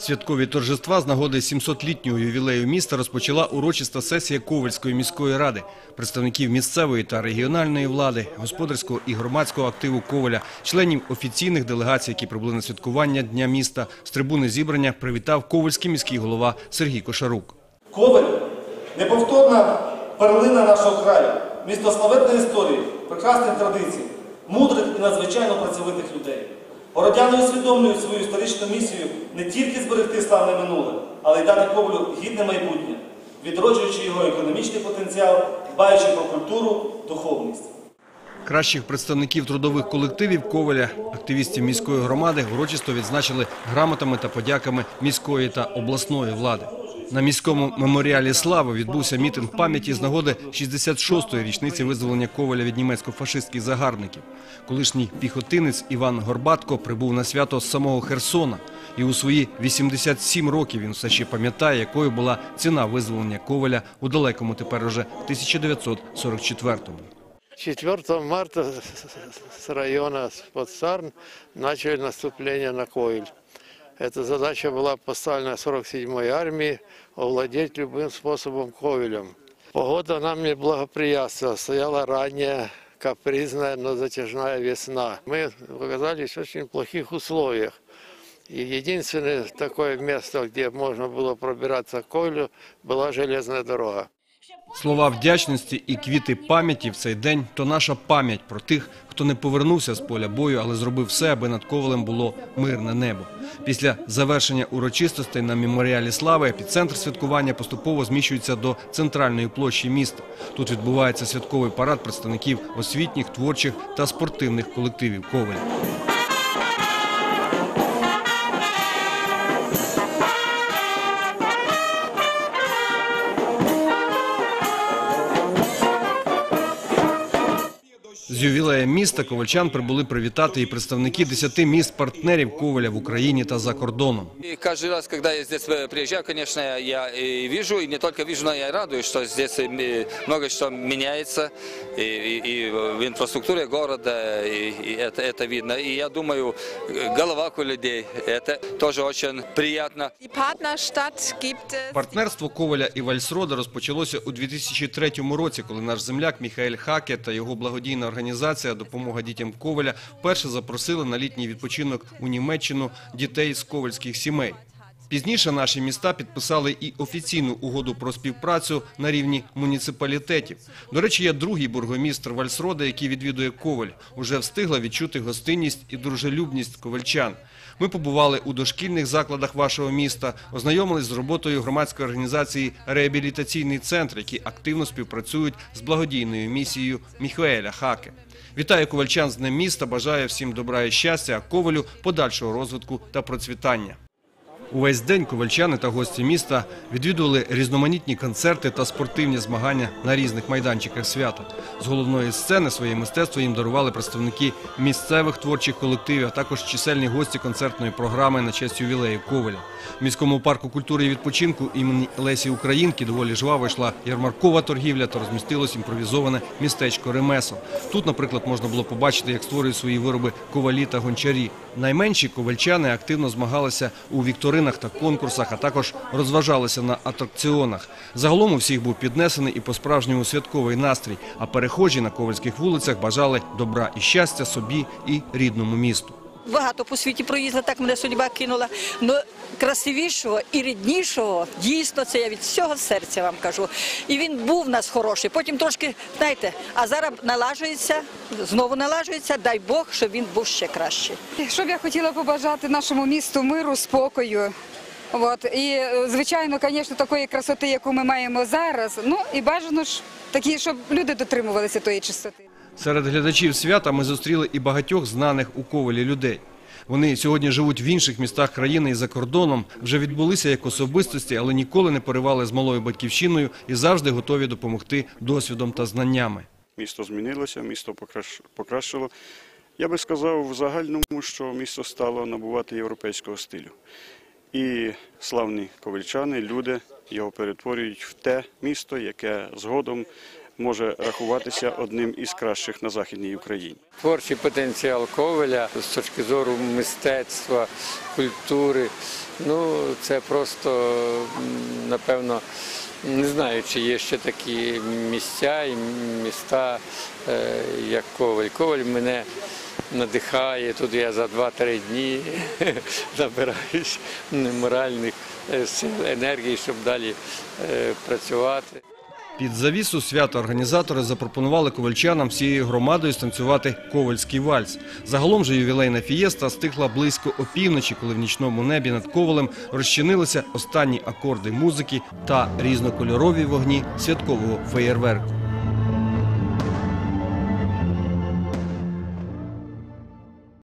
Святкові торжества з нагоди 700-літнього ювілею міста розпочала урочиста сесія Ковальської міської ради, представників місцевої та регіональної влади, господарського і громадського активу Коваля, членів офіційних делегацій, які прибули на святкування Дня міста. З трибуни зібрання привітав ковальський міський голова Сергій Кошарук. Коваль неповторна перлина нашого краю, місто славетної історії, прекрасних традицій, мудрих і надзвичайно працьовитих людей. Городяни усвідомлюють свою історичну місію не тільки зберегти славне минуле, але й дати Ковалю гідне майбутнє, відроджуючи його економічний потенціал, дбаючи про культуру, духовність. Кращих представників трудових колективів Коваля, активістів міської громади, урочисто відзначили грамотами та подяками міської та обласної влади. На міському меморіалі слави відбувся мітинг пам'яті з нагоди 66-ї річниці визволення Коваля від німецько-фашистських загарбників. Колишній піхотинець Іван Горбатко прибув на свято з самого Херсона. І у свої 87 років він все ще пам'ятає, якою була ціна визволення Коваля у далекому тепер уже 1944-му. 4 марта с района Спотсарн начали наступление на Койль. Эта задача была поставлена 47-й армии овладеть любым способом Ковелем. Погода нам не благоприятствовала, стояла ранняя, капризная, но затяжная весна. Мы оказались в очень плохих условиях. И единственное такое место, где можно было пробираться к Койлю, была железная дорога. Слова вдячності і квіти пам'яті в цей день – то наша пам'ять про тих, хто не повернувся з поля бою, але зробив все, аби над Ковалем було мирне небо. Після завершення урочистостей на меморіалі слави епіцентр святкування поступово зміщується до центральної площі міста. Тут відбувається святковий парад представників освітніх, творчих та спортивних колективів Коваля. З ювілеєм міста ковальчан прибули привітати і представники 10 міст партнерів Коваля в Україні та за кордоном. И каждый раз, когда я здесь э, приезжаю, конечно, я и вижу, и не только вижу, но я радуюсь, что здесь э, много что меняется и, и- и в инфраструктуре города, и, и это, это видно. И я думаю, э, голова у людей, это тоже очень приятно. Die Partnerstadt gibt es. Партнерство Коваля і Вальсрода розпочалося у 2003 році, коли наш земляк Міхаель Хаке та його благодійна організація «Допомога дітям Коваля» вперше запросила на літній відпочинок у Німеччину дітей з ковальських сімей. Пізніше наші міста підписали і офіційну угоду про співпрацю на рівні муніципалітетів. До речі, я другий бургомістр Вальсрода, який відвідує Коваль. Уже встигла відчути гостинність і дружелюбність ковальчан. Ми побували у дошкільних закладах вашого міста, ознайомились з роботою громадської організації «Реабілітаційний центр», які активно співпрацюють з благодійною місією Міхуеля Хаке. Вітаю ковальчан з Днем міста, бажаю всім добра і щастя, а ковалю подальшого розвитку та процвітання. Увесь день ковальчани та гості міста відвідували різноманітні концерти та спортивні змагання на різних майданчиках свята. З головної сцени своє мистецтво їм дарували представники місцевих творчих колективів, а також чисельні гості концертної програми на честь ювілею Коваля. В міському парку культури і відпочинку імені Лесі Українки доволі жваво йшла ярмаркова торгівля та розмістилось імпровізоване містечко Ремесо. Тут, наприклад, можна було побачити, як створюють свої вироби ковалі та гончарі. Найменші ковальчани активно змагалися у вікторинах та конкурсах, а також розважалися на атракціонах. Загалом у всіх був піднесений і по-справжньому святковий настрій, а перехожі на ковальських вулицях бажали добра і щастя собі і рідному місту. Багато по світі проїздила, так мене судьба кинула. Ну красивішого і ріднішого, дійсно, це я від всього серця вам кажу. І він був в нас хороший. Потім трошки, знаєте, а зараз налажується, знову налажується. Дай Бог, щоб він був ще кращий. Що б я хотіла побажати нашому місту миру, спокою. От. І, звичайно, звісно, такої красоти, яку ми маємо зараз. Ну і бажано ж такі, щоб люди дотримувалися тої чистоти. Серед глядачів свята ми зустріли і багатьох знаних у Ковалі людей. Вони сьогодні живуть в інших містах країни і за кордоном, вже відбулися як особистості, але ніколи не поривали з малою батьківщиною і завжди готові допомогти досвідом та знаннями. Місто змінилося, місто покращ- покращило. Я би сказав в загальному, що місто стало набувати європейського стилю. І славні ковальчани, люди його перетворюють в те місто, яке згодом може рахуватися одним із кращих на Західній Україні. Творчий потенціал Ковеля з точки зору мистецтва, культури. Ну, це просто, напевно, не знаю, чи є ще такі місця і міста, е, як Ковель. Ковель мене надихає. Тут я за 2-3 дні набираюсь моральних е, сил, енергії, щоб далі е, працювати. Під завісу свята організатори запропонували ковальчанам всією громадою станцювати ковальський вальс. Загалом же ювілейна фієста стихла близько опівночі, коли в нічному небі над ковалем розчинилися останні акорди музики та різнокольорові вогні святкового феєрверку.